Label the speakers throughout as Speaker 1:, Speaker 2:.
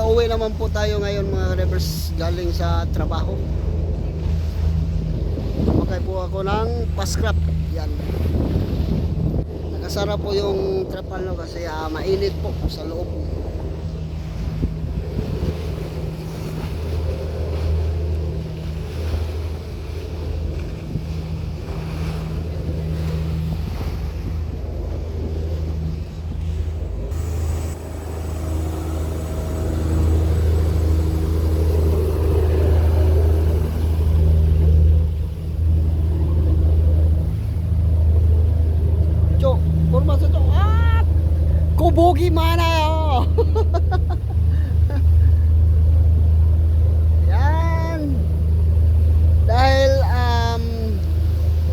Speaker 1: pauwi naman po tayo ngayon mga rebels galing sa trabaho. Sumakay po ako ng pascrap. Yan. Nakasara po yung trapal no, kasi ah, mainit po sa loob. Cok, kurma sa cok. Ah! Kubugi mana oh. Yan. Dahil um,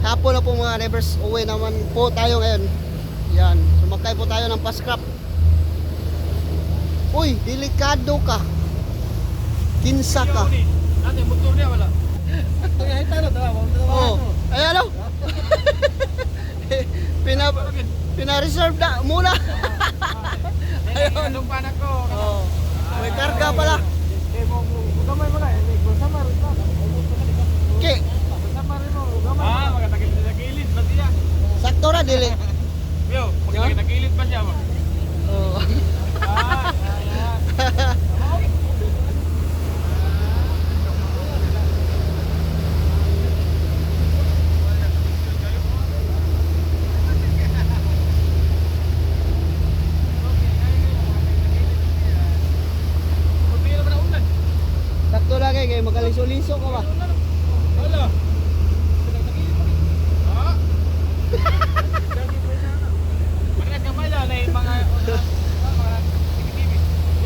Speaker 1: hapon na po mga neighbors, uwi naman po tayo ngayon. Yan, sumakay po tayo ng pascrap. Uy, delikado ka. Kinsa ka.
Speaker 2: Ate, motor niya wala. Ay, ay, talo, talo.
Speaker 1: Oh, ay ano? Pina pina-reserve na muna.
Speaker 2: Ayun, anong panak ko.
Speaker 1: Oh, may karga pala.
Speaker 2: Eh, mo, gamay mo na. Eh, sama rin pa.
Speaker 1: Ki.
Speaker 2: Ah, magkatagil na gilid ba siya?
Speaker 1: sakto ra dili.
Speaker 2: Yo, magkatagil na gilid ba siya?
Speaker 1: Oh.
Speaker 2: Ah, yeah,
Speaker 1: Sakto lang kay kay magaliso-liso ka ba?
Speaker 2: Hala. Ah. Parang gamay lang na yung mga.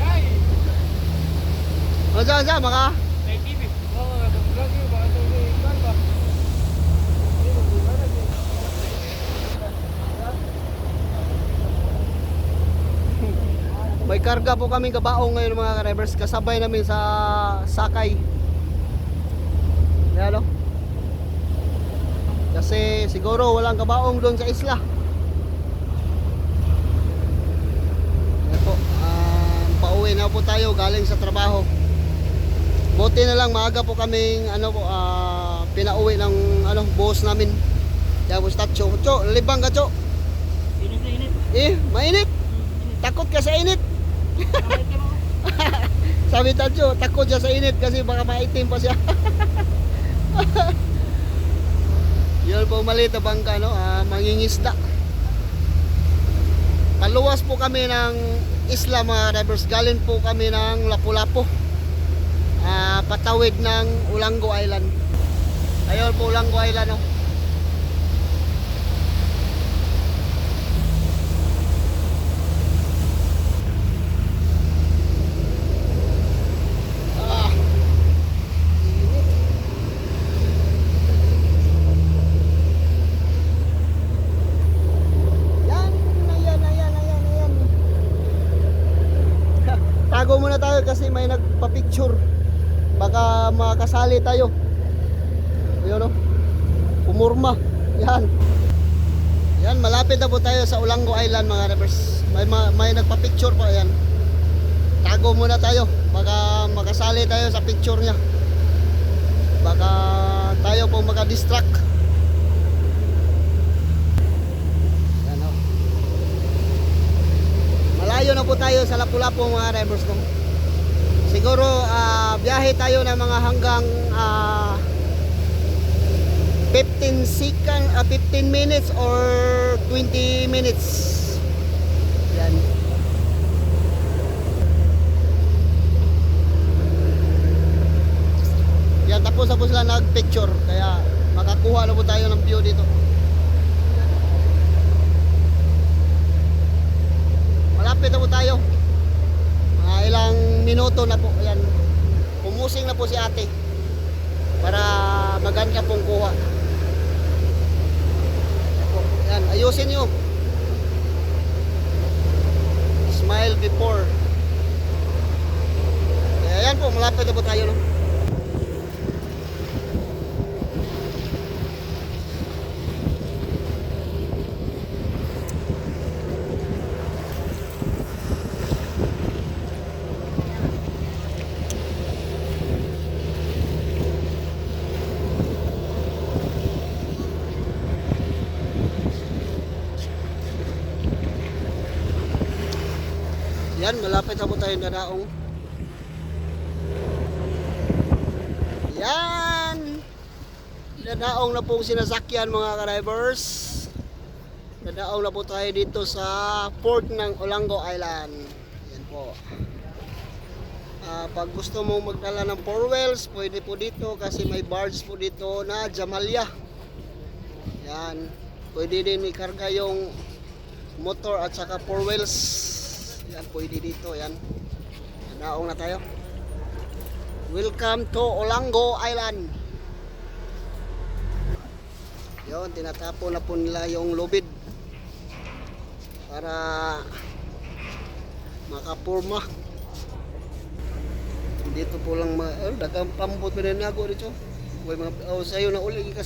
Speaker 2: Yay!
Speaker 1: Unsa unsa maka?
Speaker 2: Na TV. Oo, lagi ba ito ni Ikan ba?
Speaker 1: May karga po kaming kabaong ngayon mga drivers kasabay namin sa sakay. Yan o. Kasi siguro walang kabaong doon sa isla. Yan po. Um, pauwi na po tayo galing sa trabaho. Buti na lang maaga po kaming ano po ah, pinauwi ng ano boss namin. Yan po statue. Cho, libang ka cho.
Speaker 2: Init na init.
Speaker 1: Eh, mainit. Takot ka sa init. Sabi Tadjo, takot siya sa init kasi baka maitim pa siya. Yun po maliit na bangka, no? Ah, mangingisda. Paluwas po kami ng isla mga drivers. Galing po kami ng Lapu-Lapu. Ah, patawid ng Ulango Island. Ayun po Ulango Island, no? Ah. Init. Yan, ayan, ayan, ayan, ayan. Tago muna tayo kasi may nagpa-picture. Baka makasali tayo. Ayun o. Pumurma. Yan. Yan, malapit na po tayo sa Ulango Island mga rappers. May, ma- may nagpa-picture pa yan. Tago muna tayo. Baka makasali tayo sa picture niya. Baka tayo po maka-distract. Yan o. Malayo na po tayo sa Lapu-Lapu mga drivers ko. Siguro ah, biyahe tayo ng mga hanggang ah, 15 second, ah, 15 minutes or 20 minutes. Yan. Yan, tapos na po sila nag-picture. Kaya makakuha na po tayo ng view dito. Malapit na po tayo. Ilang minuto na po. Yan. Pumusing na po si ate. Para maganda pong kuha. Yan, ayusin nyo. Smile before. Kaya yan po, malapit na po tayo. No? Yan, malapit na po tayo na daong. Yan! Dadaong na pong sinasakyan mga ka-drivers. Dadaong na po tayo dito sa port ng Olango Island. Yan po. Ah, pag gusto mong magdala ng four wheels, pwede po dito kasi may barge po dito na Jamalya. Yan. Pwede din ikarga yung motor at saka four wheels. Yan, pwede dito. Yan. Dadaong na tayo. Welcome to Olango Island. Yon, tinatapo na po nila yung lubid para makapurma. Dito po lang ma oh, dagang pambot pa rin ako dito. Way mga oh, sayo na uli ka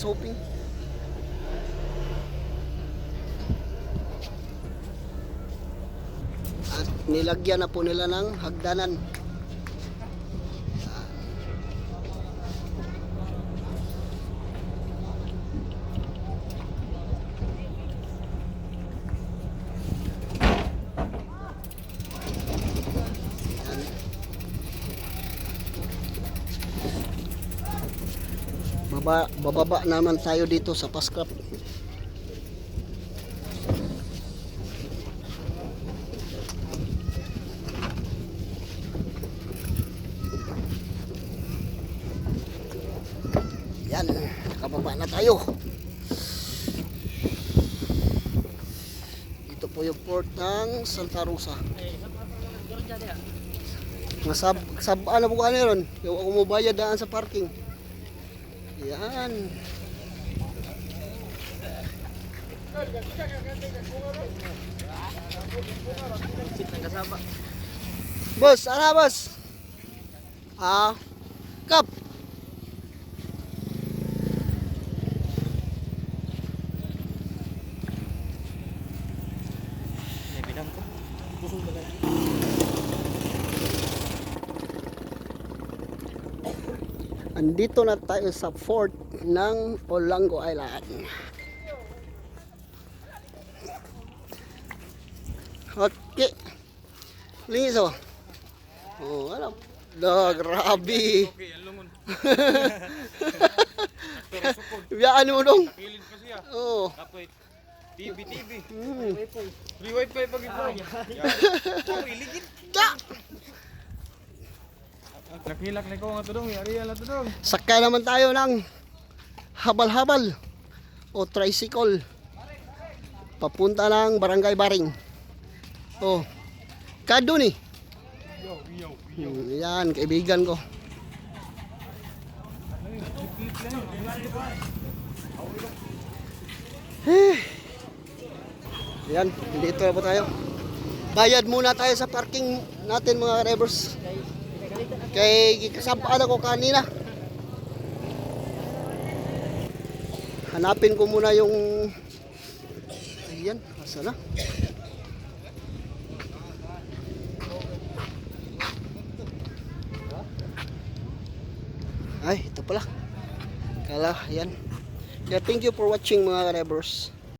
Speaker 1: nilagyan na po nila ng hagdanan. Baba, bababa naman tayo dito sa Pascrap. Yan, nakababa na tayo. Ito po yung port ng Santa Rosa. Mga sab, ano po ano yun? Yung ako mo bayad daan sa parking. Yan. Boss, ano boss? Ah, kap. Andito na tayo sa fort ng Olango Island. Okay. Linis oh. Oh, ano? Da, grabe.
Speaker 2: Okay, ang lungon.
Speaker 1: Biyaan mo dong.
Speaker 2: Pilid pa siya.
Speaker 1: Oh.
Speaker 2: Apoy. TV, TV.
Speaker 1: Hmm.
Speaker 2: Free wifi pag ito. Oh, iligid.
Speaker 1: Da!
Speaker 2: Nakilak na ko nga tudong. Yari yan lang tudong.
Speaker 1: Sakay naman tayo ng habal-habal o tricycle. Papunta ng Barangay Baring. Oh. Kado ni. Yan, kaibigan ko. Eh. Yan, dito na po tayo. Bayad muna tayo sa parking natin mga drivers. Kay kasabaan ako kanina. Hanapin ko muna yung Ayan, asa na? Ay, ito pala. Kala, yan. Yeah, thank you for watching mga drivers.